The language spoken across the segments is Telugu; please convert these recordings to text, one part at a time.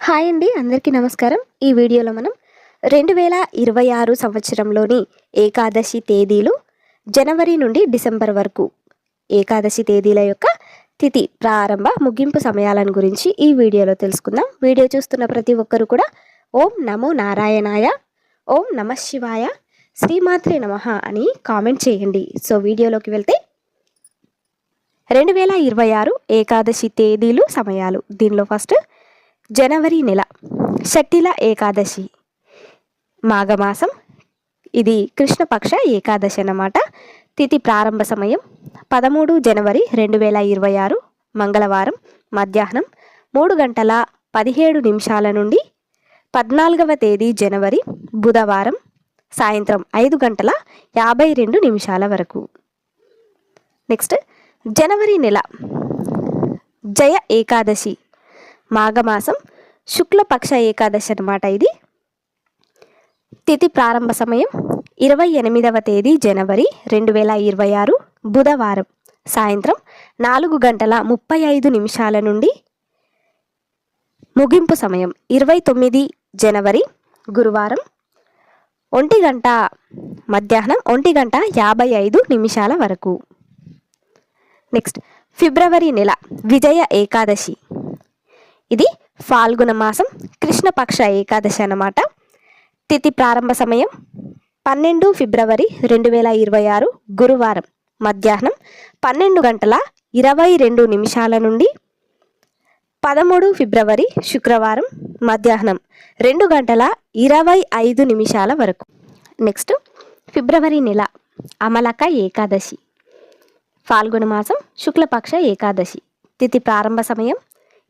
హాయ్ అండి అందరికీ నమస్కారం. ఈ వీడియోలో మనం రెండు వేల ఇరవై ఆరు సంవత్సరంలోని ఏకాదశి తేదీలు జనవరి నుండి డిసెంబర్ వరకు ఏకాదశి తేదీల యొక్క తిథి ప్రారంభ ముగింపు సమయాలను గురించి ఈ వీడియోలో తెలుసుకుందాం. వీడియో చూస్తున్న ప్రతి ఒక్కరు కూడా ఓం నమో నారాయణాయ ఓం నమ శివాయ శ్రీమాత్రే నమ అని కామెంట్ చేయండి. సో వీడియోలోకి వెళ్తే రెండు వేల ఇరవై ఆరు ఏకాదశి తేదీలు సమయాలు. దీనిలో ఫస్ట్ జనవరి నెల షట్టిల ఏకాదశి మాఘమాసం. ఇది కృష్ణపక్ష ఏకాదశి అన్నమాట. తిథి ప్రారంభ సమయం పదమూడు జనవరి రెండు వేల ఇరవై ఆరు మంగళవారం మధ్యాహ్నం మూడు గంటల పదిహేడు నిమిషాల నుండి పద్నాలుగవ తేదీ జనవరి బుధవారం సాయంత్రం ఐదు గంటల యాభై రెండు నిమిషాల వరకు. నెక్స్ట్ జనవరి నెల జయ ఏకాదశి. మాఘమాసం శుక్లపక్ష ఏకాదశి అన్నమాట ఇది. తిథి ప్రారంభ సమయం ఇరవై ఎనిమిదవ తేదీ జనవరి రెండు వేల ఇరవై ఆరు బుధవారం సాయంత్రం నాలుగు గంటల ముప్పై ఐదు నిమిషాల నుండి ముగింపు సమయం ఇరవై తొమ్మిది జనవరి గురువారం ఒంటి గంట మధ్యాహ్నం ఒంటి గంట యాభై ఐదు నిమిషాల వరకు. నెక్స్ట్ ఫిబ్రవరి నెల విజయ ఏకాదశి ఇది ఫాల్గుణ మాసం కృష్ణపక్ష ఏకాదశి అన్నమాట. తిథి ప్రారంభ సమయం పన్నెండు ఫిబ్రవరి రెండు వేల ఇరవై ఆరు గురువారం మధ్యాహ్నం పన్నెండు గంటల ఇరవై రెండు నిమిషాల నుండి పదమూడు ఫిబ్రవరి శుక్రవారం మధ్యాహ్నం రెండు గంటల ఇరవై ఐదు నిమిషాల వరకు. నెక్స్ట్ ఫిబ్రవరి నెల అమలక ఏకాదశి ఫాల్గుణ మాసం శుక్లపక్ష ఏకాదశి. తిథి ప్రారంభ సమయం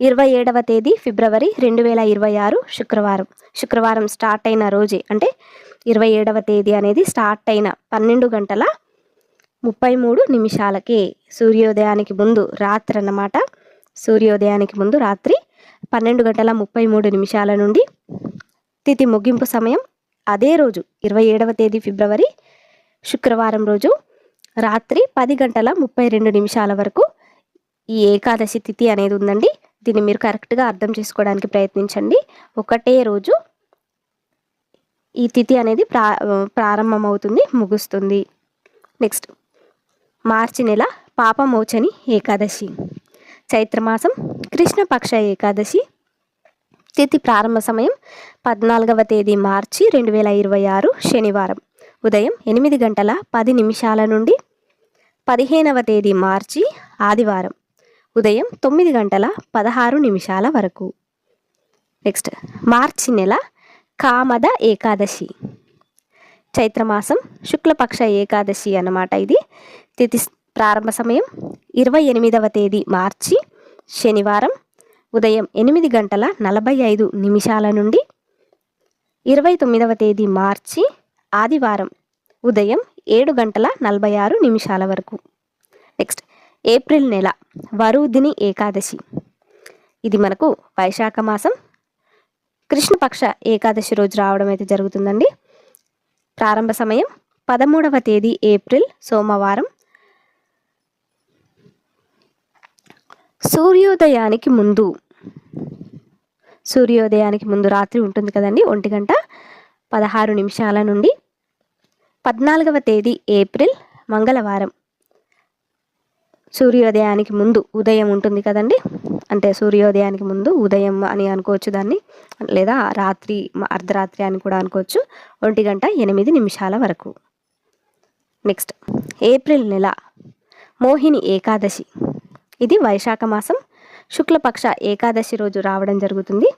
ఇరవై ఏడవ తేదీ ఫిబ్రవరి రెండు వేల ఇరవై ఆరు శుక్రవారం. శుక్రవారం స్టార్ట్ అయిన రోజే అంటే ఇరవై ఏడవ తేదీ అనేది స్టార్ట్ అయిన పన్నెండు గంటల ముప్పై మూడు నిమిషాలకే సూర్యోదయానికి ముందు రాత్రి అన్నమాట. సూర్యోదయానికి ముందు రాత్రి పన్నెండు గంటల ముప్పై మూడు నిమిషాల నుండి తిథి ముగింపు సమయం అదే రోజు ఇరవై ఏడవ తేదీ ఫిబ్రవరి శుక్రవారం రోజు రాత్రి పది గంటల ముప్పై రెండు నిమిషాల వరకు ఈ ఏకాదశి తిథి అనేది ఉందండి. దీన్ని మీరు కరెక్ట్గా అర్థం చేసుకోవడానికి ప్రయత్నించండి. ఒకటే రోజు ఈ తిథి అనేది ప్రా ప్రారంభమవుతుంది ముగుస్తుంది. నెక్స్ట్ మార్చి నెల పాపమోచని ఏకాదశి. చైత్రమాసం కృష్ణపక్ష ఏకాదశి. తిథి ప్రారంభ సమయం పద్నాలుగవ తేదీ మార్చి రెండు వేల ఇరవై ఆరు శనివారం. ఉదయం ఎనిమిది గంటల పది నిమిషాల నుండి పదిహేనవ తేదీ మార్చి ఆదివారం. ఉదయం తొమ్మిది గంటల పదహారు నిమిషాల వరకు. నెక్స్ట్ మార్చి నెల కామద ఏకాదశి. చైత్రమాసం శుక్లపక్ష ఏకాదశి అన్నమాట ఇది. తిథి ప్రారంభ సమయం ఇరవై ఎనిమిదవ తేదీ మార్చి శనివారం ఉదయం ఎనిమిది గంటల నలభై ఐదు నిమిషాల నుండి ఇరవై తొమ్మిదవ తేదీ మార్చి ఆదివారం ఉదయం ఏడు గంటల నలభై ఆరు నిమిషాల వరకు. నెక్స్ట్ ఏప్రిల్ నెల వరుదిని ఏకాదశి. ఇది మనకు వైశాఖ మాసం. కృష్ణపక్ష ఏకాదశి రోజు రావడం అయితే జరుగుతుందండి. ప్రారంభ సమయం పదమూడవ తేదీ ఏప్రిల్ సోమవారం. సూర్యోదయానికి ముందు సూర్యోదయానికి ముందు రాత్రి ఉంటుంది కదండి ఒంటి గంట పదహారు నిమిషాల నుండి పద్నాలుగవ తేదీ ఏప్రిల్ మంగళవారం. సూర్యోదయానికి ముందు ఉదయం ఉంటుంది కదండి? అంటే సూర్యోదయానికి ముందు ఉదయం అని అనుకోవచ్చు దాన్ని లేదా రాత్రి అర్ధరాత్రి అని కూడా అనుకోవచ్చు. ఒంటి గంట ఎనిమిది నిమిషాల వరకు. నెక్స్ట్ ఏప్రిల్ నెల మోహిని ఏకాదశి. ఇది వైశాఖ మాసం. శుక్లపక్ష ఏకాదశి రోజు రావడం జరుగుతుంది.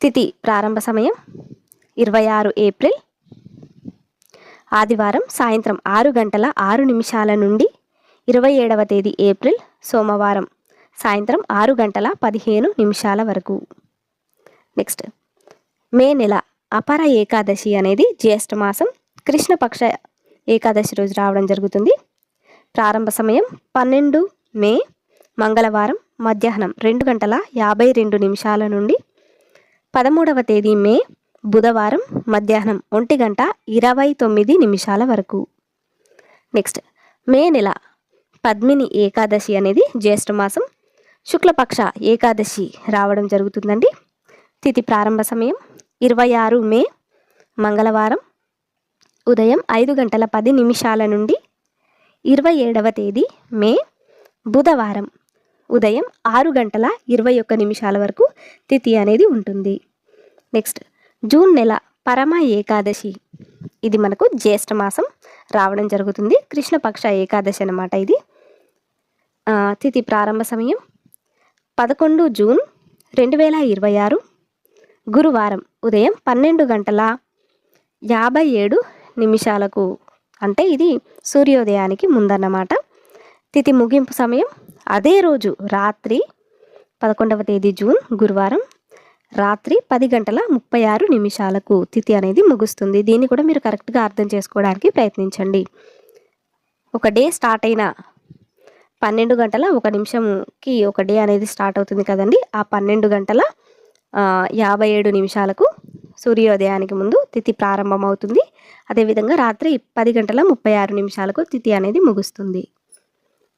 తిథి ప్రారంభ సమయం ఇరవై ఆరు ఏప్రిల్. ఆదివారం సాయంత్రం ఆరు గంటల ఆరు నిమిషాల నుండి ఇరవై ఏడవ తేదీ ఏప్రిల్ సోమవారం సాయంత్రం ఆరు గంటల పదిహేను నిమిషాల వరకు. నెక్స్ట్ మే నెల అపర ఏకాదశి అనేది జ్యేష్ఠ మాసం కృష్ణపక్ష ఏకాదశి రోజు రావడం జరుగుతుంది. ప్రారంభ సమయం పన్నెండు మే మంగళవారం మధ్యాహ్నం రెండు గంటల యాభై రెండు నిమిషాల నుండి. పదమూడవ తేదీ మే బుధవారం మధ్యాహ్నం ఒంటి గంట ఇరవై తొమ్మిది నిమిషాల వరకు. నెక్స్ట్ మే నెల పద్మిని ఏకాదశి అనేది జ్యేష్ఠ మాసం. శుక్లపక్ష ఏకాదశి రావడం జరుగుతుందండి. తిథి ప్రారంభ సమయం ఇరవై ఆరు మే మంగళవారం ఉదయం ఐదు గంటల పది నిమిషాల నుండి ఇరవై ఏడవ తేదీ మే బుధవారం ఉదయం ఆరు గంటల ఇరవై ఒక్క నిమిషాల వరకు తిథి అనేది ఉంటుంది. నెక్స్ట్ జూన్ నెల పరమ ఏకాదశి. ఇది మనకు జ్యేష్ఠ మాసం. రావడం జరుగుతుంది. కృష్ణపక్ష ఏకాదశి అన్నమాట ఇది. తిథి ప్రారంభ సమయం పదకొండు జూన్ రెండు వేల ఇరవై ఆరు గురువారం ఉదయం పన్నెండు గంటల యాభై ఏడు నిమిషాలకు అంటే ఇది సూర్యోదయానికి ముందన్నమాట. తిథి ముగింపు సమయం అదే రోజు రాత్రి పదకొండవ తేదీ జూన్ గురువారం రాత్రి పది గంటల ముప్పై ఆరు నిమిషాలకు తిథి అనేది ముగుస్తుంది. దీన్ని కూడా మీరు కరెక్ట్గా అర్థం చేసుకోవడానికి ప్రయత్నించండి. ఒక డే స్టార్ట్ అయిన పన్నెండు గంటల ఒక నిమిషంకి ఒక డే అనేది స్టార్ట్ అవుతుంది కదండి. ఆ పన్నెండు గంటల యాభై ఏడు నిమిషాలకు సూర్యోదయానికి ముందు తిథి ప్రారంభమవుతుంది. అదేవిధంగా రాత్రి పది గంటల ముప్పై ఆరు నిమిషాలకు తిథి అనేది ముగుస్తుంది.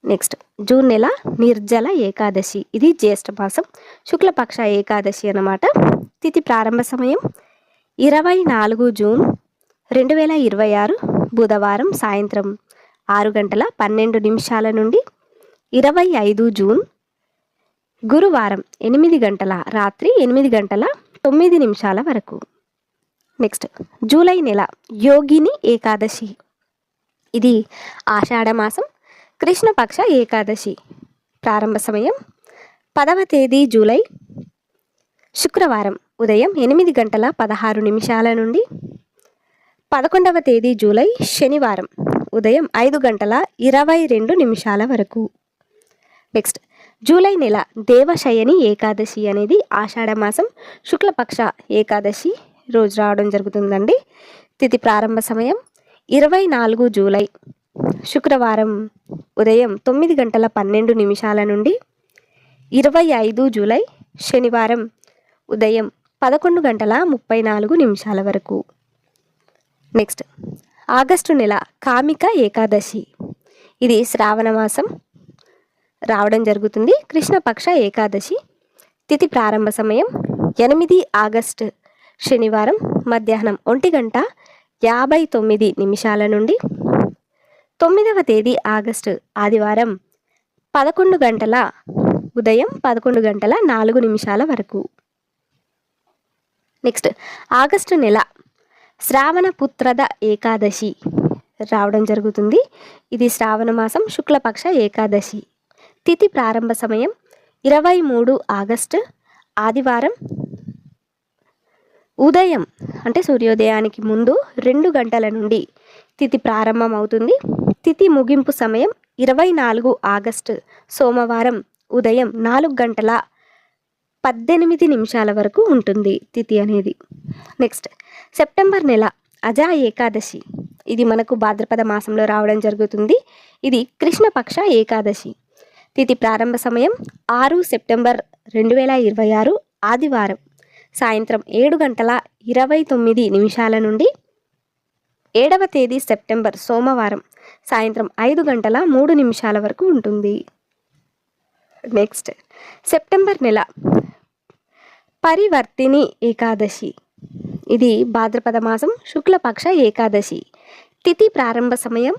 నెక్స్ట్ జూన్ నెల నిర్జల ఏకాదశి. ఇది జ్యేష్ఠ మాసం. శుక్లపక్ష ఏకాదశి అన్నమాట. తిథి ప్రారంభ సమయం ఇరవై నాలుగు జూన్ రెండు వేల ఇరవై ఆరు బుధవారం సాయంత్రం ఆరు గంటల పన్నెండు నిమిషాల నుండి ఇరవై ఐదు జూన్ గురువారం ఎనిమిది గంటల రాత్రి ఎనిమిది గంటల తొమ్మిది నిమిషాల వరకు. నెక్స్ట్ జూలై నెల యోగిని ఏకాదశి. ఇది ఆషాఢమాసం కృష్ణపక్ష ఏకాదశి ప్రారంభ సమయం పదవ తేదీ జూలై శుక్రవారం ఉదయం ఎనిమిది గంటల పదహారు నిమిషాల నుండి పదకొండవ తేదీ జూలై శనివారం ఉదయం ఐదు గంటల ఇరవై రెండు నిమిషాల వరకు. నెక్స్ట్ జూలై నెల దేవశయని ఏకాదశి అనేది ఆషాఢమాసం శుక్లపక్ష ఏకాదశి రోజు రావడం జరుగుతుందండి. తిథి ప్రారంభ సమయం ఇరవై నాలుగు జూలై శుక్రవారం ఉదయం తొమ్మిది గంటల పన్నెండు నిమిషాల నుండి ఇరవై ఐదు జూలై శనివారం ఉదయం పదకొండు గంటల ముప్పై నాలుగు నిమిషాల వరకు. నెక్స్ట్ ఆగస్టు నెల కామిక ఏకాదశి. ఇది శ్రావణ మాసం. రావడం జరుగుతుంది. కృష్ణపక్ష ఏకాదశి. తిథి ప్రారంభ సమయం ఎనిమిది ఆగస్టు శనివారం మధ్యాహ్నం ఒంటి గంట యాభై తొమ్మిది నిమిషాల నుండి తొమ్మిదవ తేదీ ఆగస్టు ఆదివారం పదకొండు గంటల ఉదయం పదకొండు గంటల నాలుగు నిమిషాల వరకు. నెక్స్ట్ ఆగస్టు నెల శ్రావణ పుత్రద ఏకాదశి రావడం జరుగుతుంది. ఇది శ్రావణ మాసం శుక్లపక్ష ఏకాదశి. తిథి ప్రారంభ సమయం ఇరవై మూడు ఆగస్టు ఆదివారం. ఉదయం అంటే సూర్యోదయానికి ముందు రెండు గంటల నుండి తిథి ప్రారంభం అవుతుంది తిథి ముగింపు సమయం ఇరవై నాలుగు ఆగస్టు సోమవారం ఉదయం నాలుగు గంటల పద్దెనిమిది నిమిషాల వరకు ఉంటుంది తిథి అనేది. నెక్స్ట్ సెప్టెంబర్ నెల అజా ఏకాదశి. ఇది మనకు భాద్రపద మాసంలో రావడం జరుగుతుంది. ఇది కృష్ణపక్ష ఏకాదశి. తిథి ప్రారంభ సమయం ఆరు సెప్టెంబర్ రెండు వేల ఇరవై ఆరు ఆదివారం సాయంత్రం ఏడు గంటల ఇరవై తొమ్మిది నిమిషాల నుండి ఏడవ తేదీ సెప్టెంబర్ సోమవారం సాయంత్రం ఐదు గంటల మూడు నిమిషాల వరకు ఉంటుంది. నెక్స్ట్ సెప్టెంబర్ నెల పరివర్తిని ఏకాదశి. ఇది భాద్రపద మాసం శుక్లపక్ష ఏకాదశి. తిథి ప్రారంభ సమయం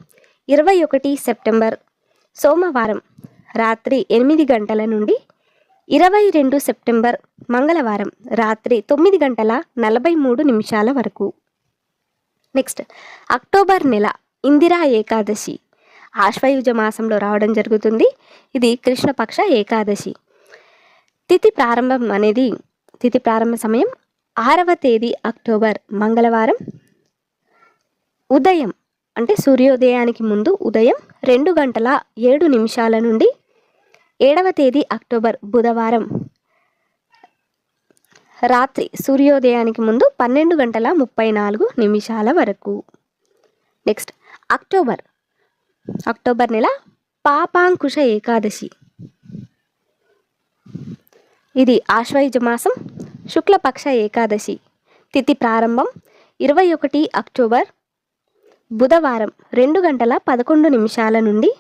ఇరవై ఒకటి సెప్టెంబర్ సోమవారం రాత్రి ఎనిమిది గంటల నుండి ఇరవై రెండు సెప్టెంబర్ మంగళవారం రాత్రి తొమ్మిది గంటల నలభై మూడు నిమిషాల వరకు. నెక్స్ట్ అక్టోబర్ నెల ఇందిరా ఏకాదశి. ఆశ్వయుజ మాసంలో రావడం జరుగుతుంది. ఇది కృష్ణపక్ష ఏకాదశి. తిథి ప్రారంభం అనేది తిథి ప్రారంభ సమయం ఆరవ తేదీ అక్టోబర్ మంగళవారం. ఉదయం అంటే సూర్యోదయానికి ముందు ఉదయం రెండు గంటల ఏడు నిమిషాల నుండి ఏడవ తేదీ అక్టోబర్ బుధవారం. రాత్రి సూర్యోదయానికి ముందు పన్నెండు గంటల ముప్పై నాలుగు నిమిషాల వరకు. నెక్స్ట్ అక్టోబర్ అక్టోబర్ నెల పాపాంకుశ ఏకాదశి. ఇది ఆశ్వయుజ మాసం శుక్లపక్ష ఏకాదశి. తిథి ప్రారంభం ఇరవై ఒకటి అక్టోబర్. బుధవారం రెండు గంటల పదకొండు నిమిషాల నుండి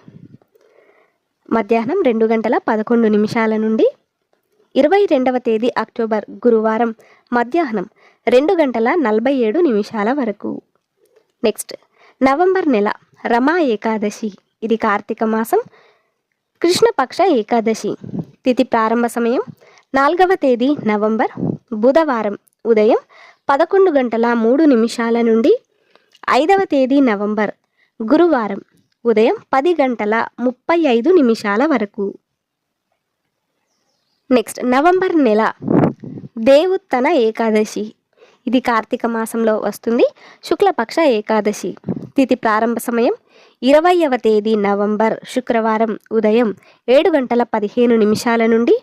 మధ్యాహ్నం రెండు గంటల పదకొండు నిమిషాల నుండి ఇరవై రెండవ తేదీ అక్టోబర్ గురువారం మధ్యాహ్నం రెండు గంటల నలభై ఏడు నిమిషాల వరకు. నెక్స్ట్ నవంబర్ నెల రమా ఏకాదశి. ఇది కార్తీక మాసం కృష్ణపక్ష ఏకాదశి. తిథి ప్రారంభ సమయం నాలుగవ తేదీ నవంబర్ బుధవారం ఉదయం పదకొండు గంటల మూడు నిమిషాల నుండి ఐదవ తేదీ నవంబర్ గురువారం ఉదయం పది గంటల ముప్పై ఐదు నిమిషాల వరకు. నెక్స్ట్ నవంబర్ నెల దేవుత్తన ఏకాదశి. ఇది కార్తీక మాసంలో వస్తుంది. శుక్లపక్ష ఏకాదశి. తిథి ప్రారంభ సమయం ఇరవైవ తేదీ నవంబర్ శుక్రవారం ఉదయం ఏడు గంటల పదిహేను నిమిషాల నుండి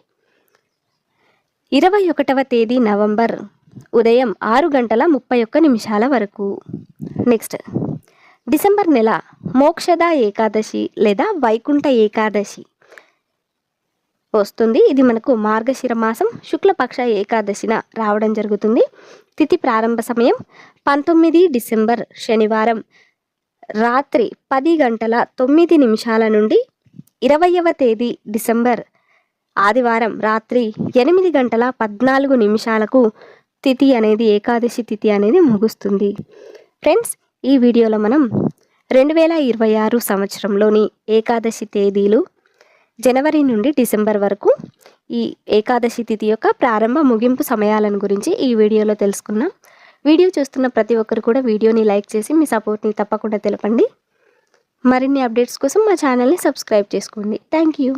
ఇరవై ఒకటవ తేదీ నవంబర్ ఉదయం ఆరు గంటల ముప్పై ఒక్క నిమిషాల వరకు. నెక్స్ట్ డిసెంబర్ నెల మోక్షద ఏకాదశి లేదా వైకుంఠ ఏకాదశి. వస్తుంది. ఇది మనకు మార్గశిర మాసం శుక్లపక్ష ఏకాదశిన రావడం జరుగుతుంది. తిథి ప్రారంభ సమయం పంతొమ్మిది డిసెంబర్ శనివారం. రాత్రి పది గంటల తొమ్మిది నిమిషాల నుండి ఇరవయవ తేదీ డిసెంబర్ ఆదివారం రాత్రి ఎనిమిది గంటల పద్నాలుగు నిమిషాలకు తిథి అనేది ఏకాదశి తిథి అనేది ముగుస్తుంది. ఫ్రెండ్స్ ఈ వీడియోలో మనం రెండు వేల ఇరవై ఆరు సంవత్సరంలోని ఏకాదశి తేదీలు జనవరి నుండి డిసెంబర్ వరకు ఈ ఏకాదశి తిథి యొక్క ప్రారంభ ముగింపు సమయాలను గురించి ఈ వీడియోలో తెలుసుకున్నాం వీడియో చూస్తున్న ప్రతి ఒక్కరు కూడా వీడియోని లైక్ చేసి మీ సపోర్ట్ని తప్పకుండా తెలపండి. మరిన్ని అప్డేట్స్ కోసం మా ఛానల్ని సబ్స్క్రైబ్ చేసుకోండి. Thank you.